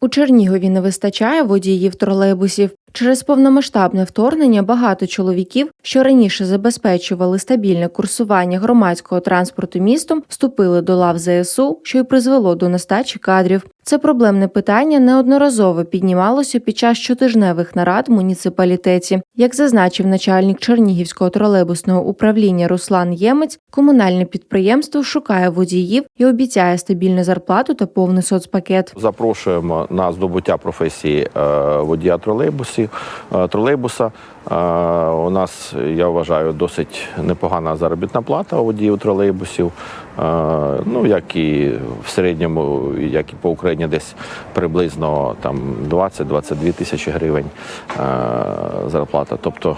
У Чернігові не вистачає водіїв тролейбусів. Через повномасштабне вторгнення багато чоловіків, що раніше забезпечували стабільне курсування громадського транспорту містом, вступили до лав ЗСУ, що й призвело до нестачі кадрів. Це проблемне питання неодноразово піднімалося під час щотижневих нарад в муніципалітеті. Як зазначив начальник Чернігівського тролейбусного управління Руслан Ємець, комунальне підприємство шукає водіїв і обіцяє стабільну зарплату та повний соцпакет. Запрошуємо на здобуття професії е, водія тролейбусів, е, тролейбуса. Е, У нас, я вважаю, досить непогана заробітна плата водіїв тролейбусів. Ну, як і в середньому, як і по Україні, десь приблизно там 20-22 тисячі гривень зарплата. Тобто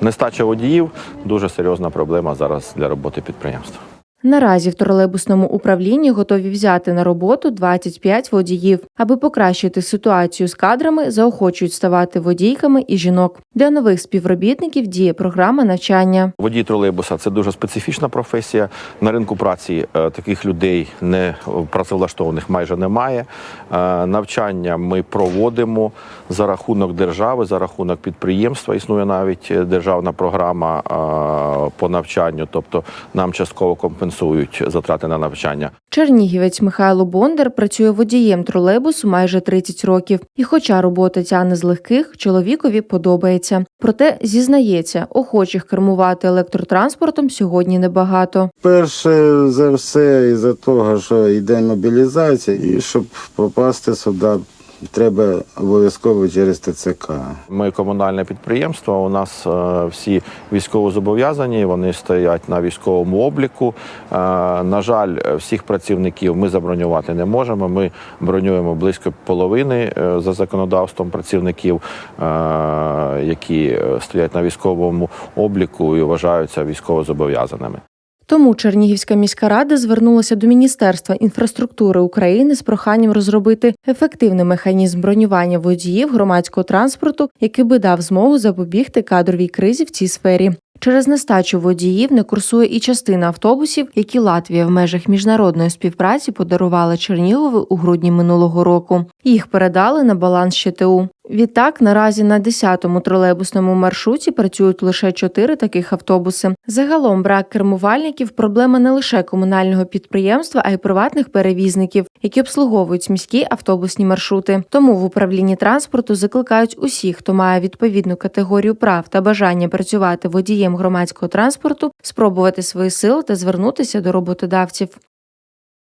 нестача водіїв дуже серйозна проблема зараз для роботи підприємства. Наразі в тролейбусному управлінні готові взяти на роботу 25 водіїв. Аби покращити ситуацію з кадрами, заохочують ставати водійками і жінок. Для нових співробітників діє програма навчання. Водій тролейбуса це дуже специфічна професія. На ринку праці е, таких людей не працевлаштованих майже немає. Е, Навчання ми проводимо за рахунок держави, за рахунок підприємства. Існує навіть е, державна програма по навчанню, тобто нам частково компенсують затрати на навчання. Чернігівець Михайло Бондар працює водієм тролейбусу майже 30 років. І хоча робота тягне з легких, чоловікові подобається. Проте зізнається, охочих кермувати електротранспортом сьогодні небагато. Перше за все із-за того, що йде мобілізація, і щоб попасти сюди, треба обов'язково через ТЦК. Ми комунальне підприємство. У нас е, всі військовозобов'язані, вони стоять на військовому обліку. Е, на жаль, всіх працівників ми забронювати не можемо. Ми бронюємо близько половини е, за законодавством працівників, які стоять на військовому обліку і вважаються військовозобов'язаними. Тому Чернігівська міська рада звернулася до Міністерства інфраструктури України з проханням розробити ефективний механізм бронювання водіїв громадського транспорту, який би дав змогу запобігти кадровій кризі в цій сфері. Через нестачу водіїв не курсує і частина автобусів, які Латвія в межах міжнародної співпраці подарувала Чернігову у грудні минулого року. Їх передали на баланс ЩТУ. Відтак, наразі на 10-му тролейбусному маршруті працюють лише чотири таких автобуси. Загалом брак кермувальників проблема не лише комунального підприємства, а й приватних перевізників, які обслуговують міські автобусні маршрути. Тому в управлінні транспорту закликають усіх, хто має відповідну категорію прав та бажання працювати водієм громадського транспорту, спробувати свої сили та звернутися до роботодавців.